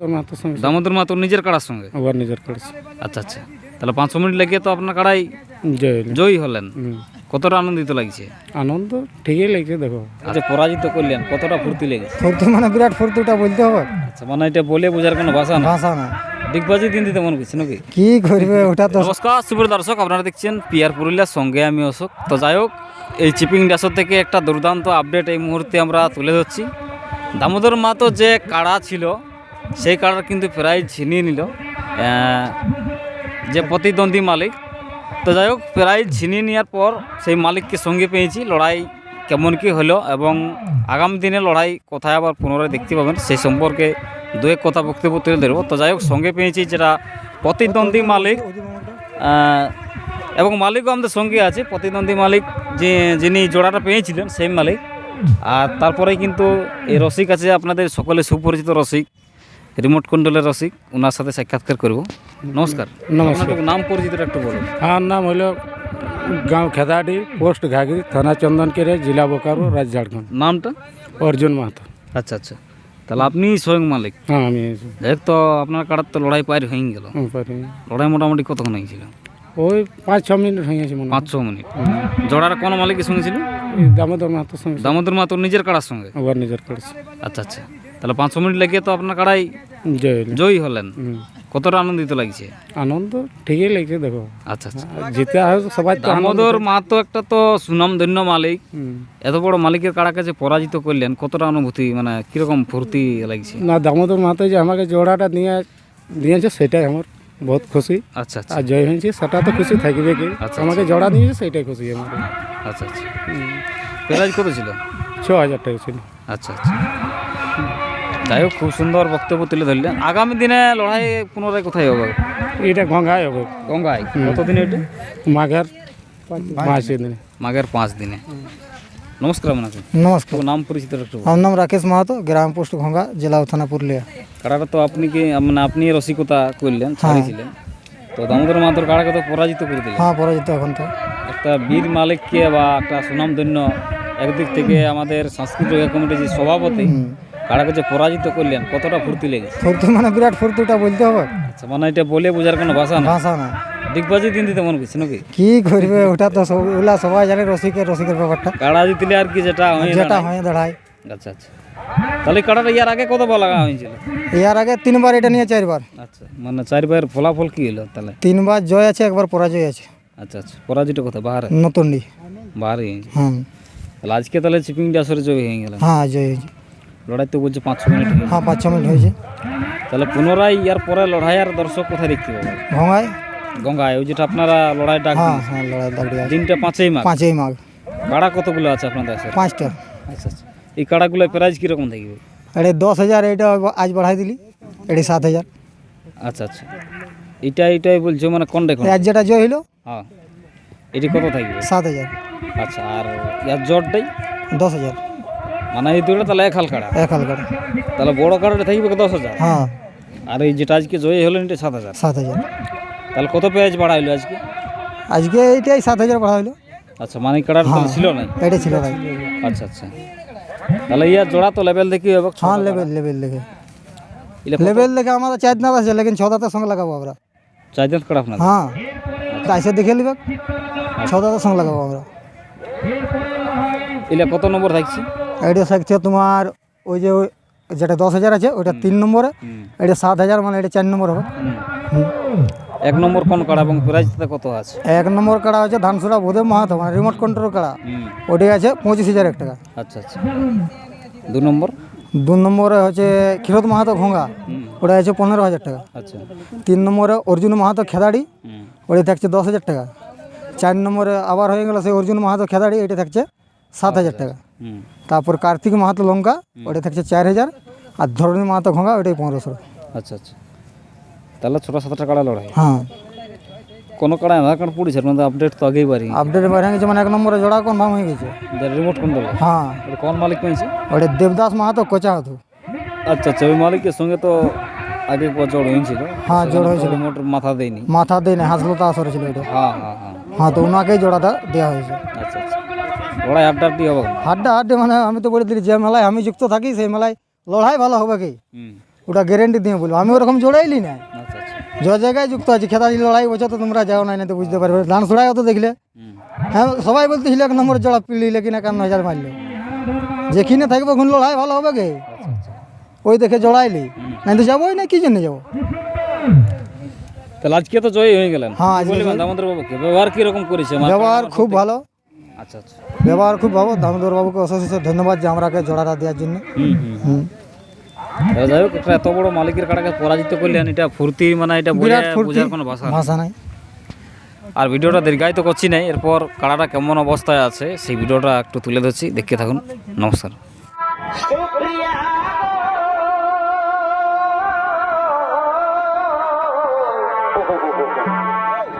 তোর মাথার সঙ্গে দামোদর মা তোর নিজের কাড়ার সঙ্গে? আবার নিজের করেছে আচ্ছা আচ্ছা। তাহলে পাঁচশো মিনিট লাগিয়ে তো আপনার কাড়াই জয় জয়ী হলেন। কতটা আনন্দিত লাগছে? আনন্দ ঠিকই লাগছে দেখো। আচ্ছা পরাজিত করলেন কতটা ফুর্তি লেগেছে? ফুর্তি মানে বিরাট ফুর্তি ওটা বলতে হবে। আচ্ছা মানে এটা বলে বোঝার কোনো ভাষা না ভাষা না ডিগবাজি দিন দিতে মনে করছি নাকি? কি করবে ওটা তো নমস্কার সুপ্রিয় দর্শক আপনারা দেখছেন পিয়ার পুরুলিয়ার সঙ্গে আমি অশোক। তো যাই হোক এই চিপিং ড্যাসর থেকে একটা দুর্দান্ত আপডেট এই মুহূর্তে আমরা তুলে ধরছি। দামোদর মা তো যে কাড়া ছিল সেই কাড়ার কিন্তু প্রায় ছিনিয়ে নিল। যে প্রতিদ্বন্দ্বী মালিক। তো যাই হোক, প্রায় ছিনিয়ে নেওয়ার পর সেই মালিককে সঙ্গে পেয়েছি। লড়াই কেমন কি হলো এবং আগামী দিনে লড়াই কোথায় আবার পুনরায় দেখতে পাবেন, সেই সম্পর্কে দু এক কথা বক্তব্য তুলে ধরবো। তো যাই হোক, সঙ্গে পেয়েছি যেটা প্রতিদ্বন্দ্বী মালিক। এবং মালিকও আমাদের সঙ্গে আছে। প্রতিদ্বন্দ্বী মালিক যে, যিনি জোড়াটা পেয়েছিলেন, সেই মালিক। আর তারপরে কিন্তু এই রসিক আছে, আপনাদের সকলে সুপরিচিত রসিক। রিমোট কন্ট্রোলের রসিক ওনার সাথে সাক্ষাৎকার করব। নমস্কার। নমস্কার। নাম পরিচিতটা একটু বলুন। আমার নাম হলো গাঁও খেদাডি পোস্ট ঘাগরি থানা চন্দনকেরে জেলা বোকারো রাজ্য ঝাড়খণ্ড। নামটা? অর্জুন মাহাতো। আচ্ছা আচ্ছা। তাহলে আপনি স্বয়ং মালিক? হ্যাঁ আমি দেখ তো আপনার কাটার তো লড়াই পায়ের হয়ে গেল। লড়াই মোটামুটি কতক্ষণ হয়েছিল? ওই পাঁচ ছ মিনিট হয়ে গেছে পাঁচ ছ মিনিট। জোড়ার কোন মালিকের সঙ্গে ছিল? দামোদর মাহাতোর সঙ্গে দামোদর মা তোর নিজের কাড়ার সঙ্গে? আবার নিজের করেছে আচ্ছা আচ্ছা। তাহলে পাঁচশো মিনিট লাগিয়ে তো আপনার কাড়াই জয় জয়ী হলেন। কতটা আনন্দিত লাগছে? আনন্দ ঠিকই লাগছে দেখো। আচ্ছা আচ্ছা। আর জিতে সবাই দামোদর মা তো একটা তো সুনাম ধন্য মালিক এত বড় মালিকের কাড়া কাছে পরাজিত করলেন কতটা অনুভূতি মানে কীরকম ফুর্তি লাগছে? না দামোদর মাহাতো যে আমাকে জোড়াটা নিয়ে দিয়েছে সেটাই আমার বহুত খুশি। আচ্ছা আচ্ছা। আর জয় হয়েছে সেটা তো খুশি থাকবে কি? আচ্ছা, আমাকে জোড়া দিয়েছে সেটাই খুশি আমার। আচ্ছা আচ্ছা। প্রাইজ কত ছিল? ছ হাজার টাকা ছিল। আচ্ছা আচ্ছা। যাই হোক খুব সুন্দর বক্তব্য তুলে ধরলেন। আগামী দিনে লড়াই পুনরায় কোথায় হবে? এটা গঙ্গায় হবে। গঙ্গায়? কতদিনে এটা? মাঘের মাসে দিনে। মাঘের পাঁচ দিনে। নমস্কার আপনাকে। নমস্কার। নাম পরিচিত আমার নাম রাকেশ মাহাতো গ্রাম পোস্ট ঘোঙ্গা জেলা থানা পুরুলিয়া। কাড়াটা তো আপনি কি মানে আপনি রসিকতা করলেন ছাড়িয়েছিলেন। তো দামোদর মাহাতোর কাড়াকে তো পরাজিত করে দিলেন। হ্যাঁ পরাজিত এখন তো। একটা বীর মালিককে বা একটা সুনামধন্য একদিক থেকে আমাদের সাংস্কৃতিক কমিটির যে সভাপতি কাড়াকে যে পরাজিত করলেন? কতটা ফুর্তি লেগেছে? ফুর্তি মানে বিরাট ফুর্তি ওটা বলতে হবে। আচ্ছা মানে এটা বলে বোঝার কোনো ভাষা না ভাষা না দিগবাজি দিন দিতে মনে করছি নাকি? কি করবে ওটা তো সব ওগুলা সবাই জানে রসিকের রসিকের ব্যাপারটা। কাড়া জিতলে আর কি যেটা হয়ে যেটা। হয়ে দাঁড়ায়। আচ্ছা আচ্ছা। তাহলে কাড়াটা ইয়ার আগে কতবার লাগা হয়েছিল? এর আগে তিনবার এটা নিয়ে চারবার। আচ্ছা মানে চারবার ফলাফল কি হলো তাহলে? তিনবার জয় আছে একবার পরাজয় আছে। আচ্ছা আচ্ছা। পরাজিত কথা বাহারে? নতুন ডি। বাহারে? হ্যাঁ তাহলে আজকে তাহলে চিপিং ডাসরে জয় হয়ে গেল। হ্যাঁ জয় হয়েছে লড়াই তো বলছে পাঁচশো মিনিট হ্যাঁ পাঁচ ছ মিনিট হয়েছে। তাহলে পুনরায় ইয়ার পরে লড়াই আর দর্শক কোথায় দেখতে পাবো? ভঙ্গায় গঙ্গায় ওই যেটা আপনারা লড়াই ডাক হ্যাঁ। হ্যাঁ লড়াই আছে। দিনটা পাঁচই মাঘ? পাঁচই মাঘ। কাড়া কতগুলো আছে আপনাদের কাছে? পাঁচটা। আচ্ছা আচ্ছা। এই কাড়াগুলো প্রাইস কীরকম থাকবে এটা দশ হাজার এটা আজ বাড়াই দিলি এটা সাত হাজার। আচ্ছা আচ্ছা। এটা এটাই বলছো মানে কোন দেখুন আজ যেটা জয় হইল হ্যাঁ। এটি কত থাকবে? সাত হাজার। আচ্ছা আর ইয়ার জ্বরটাই দশ হাজার। মানে এই দুটো তাহলে এক হাল কাড়া। এক হালকার তাহলে বড় কাড়াটা থাকবে দশ হাজার? হ্যাঁ। আর এই যেটা আজকে জয় হলেন এটা সাত হাজার। সাত হাজার। তাহলে কত পেঁয়াজ বাড়াইলো আজকে? আজকে এইটাই সাত হাজার বাড়া হইল আচ্ছা মানে কাড়ার ছিল না? এটা ছিল ভাই। আচ্ছা আচ্ছা। তাহলে ইয়ার জোড়া তো লেভেল দেখি হবে হ্যাঁ লেভেল লেভেল দেখে। লেভেল দেখে আমাদের চার দাঁত আছে লেকিন ছ দাঁতের সঙ্গে লাগাবো আমরা। চার দাঁত কাড়া আপনার হ্যাঁ। তাইসে দেখে নিবে। ছ দাঁতের সঙ্গে লাগাবো আমরা। এলে কত নম্বর থাকছে? এটা থাকছে তোমার ওই যে যেটা দশ হাজার আছে ওটা তিন নম্বরে এটা সাত হাজার মানে এটা চার নম্বর হবে। এক নম্বর কোন কাড়া এবং প্রাইস কত আছে? এক নম্বর কাড়া হচ্ছে ধানসুরা বোধে মাহাতো মানে রিমোট কন্ট্রোল কাড়া। ওটি আছে পঁচিশ হাজার এক টাকা। আচ্ছা আচ্ছা। দু নম্বর? দু নম্বরে হচ্ছে ক্ষীরত মাহাতো ঘোঙ্গা ওটা আছে পনেরো হাজার টাকা। আচ্ছা। তিন নম্বরে অর্জুন মাহাতো খেদাড়ি। ওটা থাকছে দশ হাজার টাকা। চার নম্বরে আবার হয়ে গেল সেই অর্জুন মাহাতো খেদাড়ি এটা থাকছে সাত হাজার টাকা হুম তারপর কার্তিক মাহাতো লঙ্কা ওটা থাকছে চার হাজার আর ধরণী মাহাতো ঘোঙ্গা ওটাই পনেরোশো আচ্ছা আচ্ছা তাহলে ছোটো সাতটা কাড়া লড়াই হ্যাঁ কোনো কাড়া আধার কার্ড পড়েছে আপনাদের আপডেট তো আগেই পারি আপডেট বাইরে গেছে মানে এক নম্বরে জোড়া কনফার্ম হয়ে গেছে রিমোট কন্ট্রোল হ্যাঁ কোন মালিক পেয়েছে ওটা দেবদাস মাহাতো কোচা হতো আচ্ছা আচ্ছা ওই মালিকের সঙ্গে তো আগে জড় হয়েছিল হ্যাঁ জোড় হয়েছিল রিমোট মাথা দেয়নি মাথা দিয়ে না হাসলতা আসর ছিল এটা হ্যাঁ হ্যাঁ হ্যাঁ হ্যাঁ তো ওনাকেই জোড়াটা দেওয়া হয়েছে। আচ্ছা আচ্ছা। লড়াই আপডারটি হবে। হাড্ডা হাড্ডে মানে আমি তো বলে দিলি যে মেলায় আমি যুক্ত থাকি সেই মেলায় লড়াই ভালো হবে কি? ওটা গ্যারেন্টি দিয়ে বলব। আমি ওরকম জোড়াইলি না। আচ্ছা যে জায়গায় যুক্ত আছে খেতারি লড়াই বলছো তো তোমরা যাও না তো বুঝতে পারবে। ধান ছড়াই অত দেখলে। হ্যাঁ সবাই বলতেছিল এক নম্বর জোড়া পিলিলে কিনা একান্ন হাজার মারলে। যে কিনে থাকব এখন লড়াই ভালো হবে গে ওই দেখে জড়াইলি। নাই তো যাবোই না কি জন্য যাব? তাহলে আজকে তো জয়ী হয়ে গেলেন। হ্যাঁ, বলবেন দামোদর বাবুকে ব্যবহার কীরকম করেছে? ব্যবহার খুব ভালো। আচ্ছা আচ্ছা। ব্যবহার খুব ভালো। দামোদর বাবুকে অশেষ অশেষ ধন্যবাদ যে আমাকে জোড়াটা দেওয়ার জন্য। হুম যাই হোক এত বড় মালিকের কাটাকে পরাজিত করলেন এটা ফুর্তি মানে এটা বোঝার কোনো ভাষা ভাষা নাই। আর ভিডিওটা দীর্ঘায়িত করছি নাই এরপর কাড়াটা কেমন অবস্থায় আছে সেই ভিডিওটা একটু তুলে ধরছি। দেখতে থাকুন নমস্কার। Oh, oh, oh, oh.